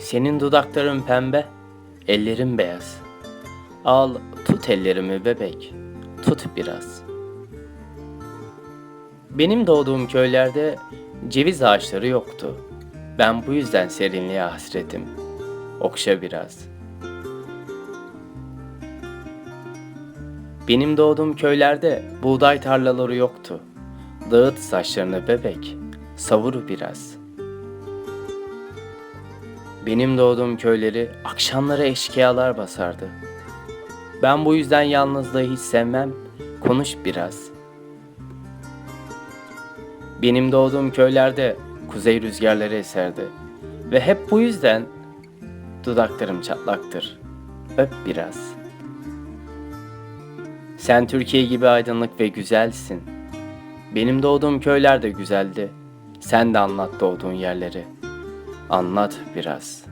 Senin dudakların pembe, ellerin beyaz. Al tut ellerimi bebek, tut biraz. Benim doğduğum köylerde ceviz ağaçları yoktu. Ben bu yüzden serinliğe hasretim. Okşa biraz. Benim doğduğum köylerde buğday tarlaları yoktu. Dağıt saçlarını bebek, savur biraz. Benim doğduğum köyleri akşamları eşkıyalar basardı. Ben bu yüzden yalnızlığı hiç sevmem, konuş biraz. Benim doğduğum köylerde kuzey rüzgarları eserdi. Ve hep bu yüzden dudaklarım çatlaktır. Öp biraz. Sen Türkiye gibi aydınlık ve güzelsin. Benim doğduğum köyler de güzeldi. Sen de anlat doğduğun yerleri. Anlat biraz.''